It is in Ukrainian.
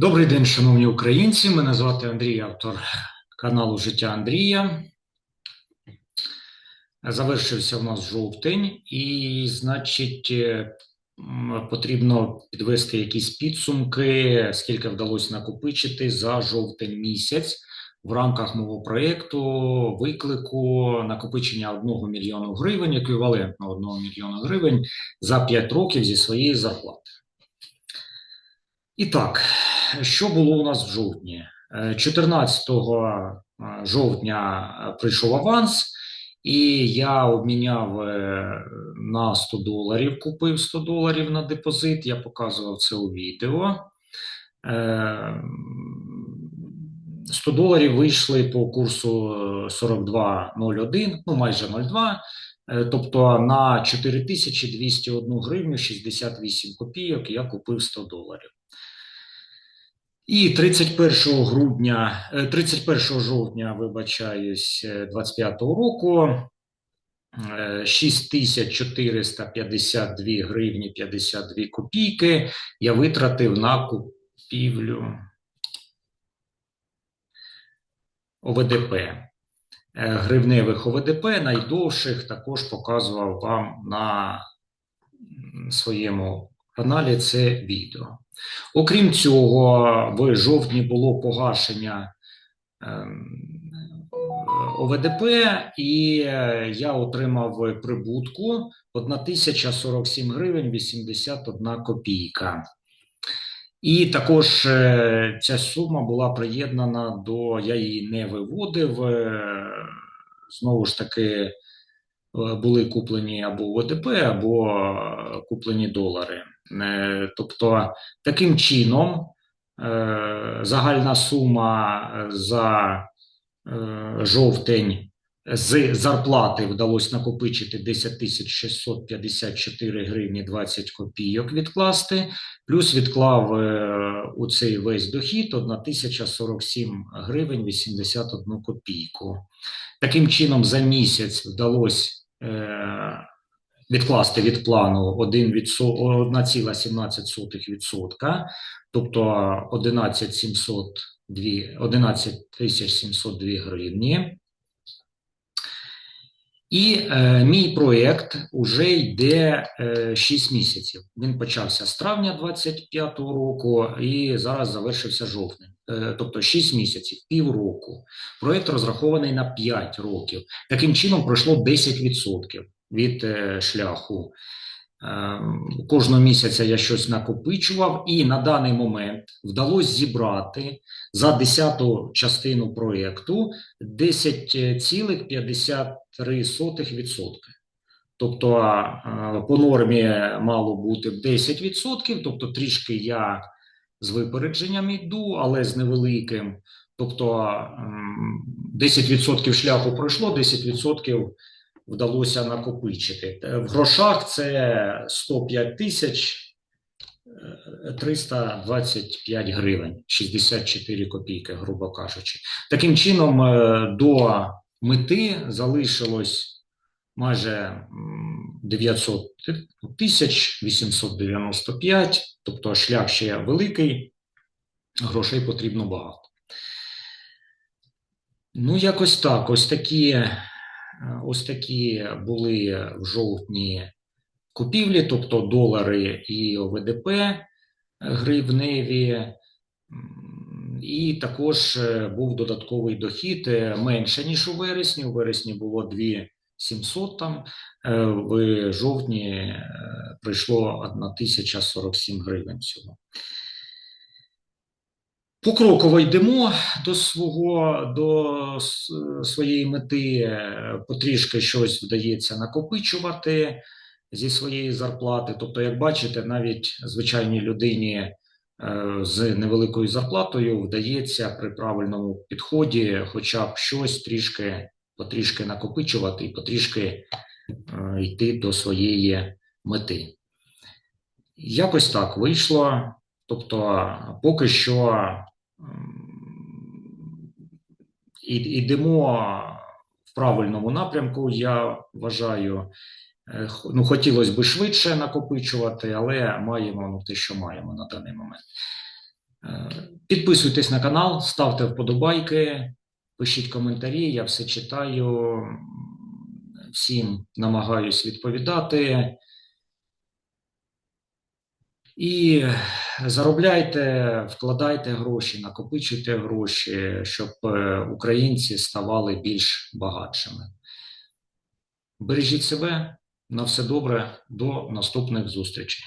Добрий день, шановні українці. Мене звати Андрій, автор каналу Життя Андрія. Завершився у нас жовтень, і, значить, е, потрібно підвести якісь підсумки, скільки вдалося накопичити за жовтень місяць в рамках мого проєкту виклику накопичення 1 мільйону гривень, еквівалентно 1 мільйона гривень за 5 років зі своєї зарплати. І так, що було у нас в жовтні? Е, 14 жовтня е, прийшов аванс, і я обміняв е, на 100 доларів, купив 100 доларів на депозит. Я показував це у відео. Е, 100 доларів вийшли по курсу е, 42,01, ну майже 0,2. Е, Тобто на 4201 гривню 68 копійок я купив 100 доларів. І 31 грудня, е, 31 жовтня, вибачаюсь, е, 25 року е, 6452 гривні 52 копійки я витратив на купівлю ОВДП. Е, Гривневих ОВДП найдовших також показував вам на своєму каналі це відео. Окрім цього, в жовтні було погашення ем, ОВДП, і е, я отримав прибутку 1047 гривень 81 копійка. І також е, ця сума була приєднана до, я її не виводив. е, Знову ж таки, були куплені або ОВДП, або куплені долари. Е, Тобто, таким чином, е, загальна сума е, за жовтень з зарплати вдалося накопичити 10 654 гривні 20 копійок відкласти, плюс відклав у цей весь дохід 1047 гривень 81 копійку. Таким чином, за місяць вдалося відкласти від плану 1 1,17%, тобто 11 702, 11 702 гривні. І е, мій проєкт уже йде е, 6 місяців. Він почався з травня 25-го року і зараз завершився жовтень. Е, тобто 6 місяців, півроку. Проєкт розрахований на 5 років. Таким чином пройшло 10% від е, шляху. Е, Кожного місяця я щось накопичував, і на даний момент вдалося зібрати за 10-ту частину проєкту 10,53%. Тобто е, по нормі мало бути 10%, тобто трішки я з випередженням йду, але з невеликим. Тобто 10% шляху пройшло, 10% вдалося накопичити. Е, В грошах це 105 тисяч е, 325 гривень, 64 копійки, грубо кажучи. Таким чином, е, до мети залишилось майже 900 тисяч 895, тобто шлях ще великий, грошей потрібно багато. Ну, якось так. Ось такі, е, ось такі були в жовтні купівлі, тобто долари і ОВДП е, гривневі. І також е, був додатковий дохід е, менше, ніж у вересні. У вересні було 2700 там, е, в жовтні е, прийшло 1047 гривень всього. Покроково йдемо до свого до своєї мети, потрішки щось вдається накопичувати зі своєї зарплати. Тобто, як бачите, навіть звичайній людині е, з невеликою зарплатою вдається при правильному підході, хоча б щось трішки потрішки накопичувати і потрішки е, йти до своєї мети. Якось так вийшло. Тобто, поки що м, і- йдемо в правильному напрямку. Я вважаю, Е, ну, хотілося б швидше накопичувати, але маємо ну, те, що маємо на даний момент. Е, Підписуйтесь на канал, ставте вподобайки, пишіть коментарі, я все читаю, всім намагаюсь відповідати. І заробляйте, вкладайте гроші, накопичуйте гроші, щоб е, українці ставали більш багатшими. Бережіть себе, на все добре, до наступних зустрічей.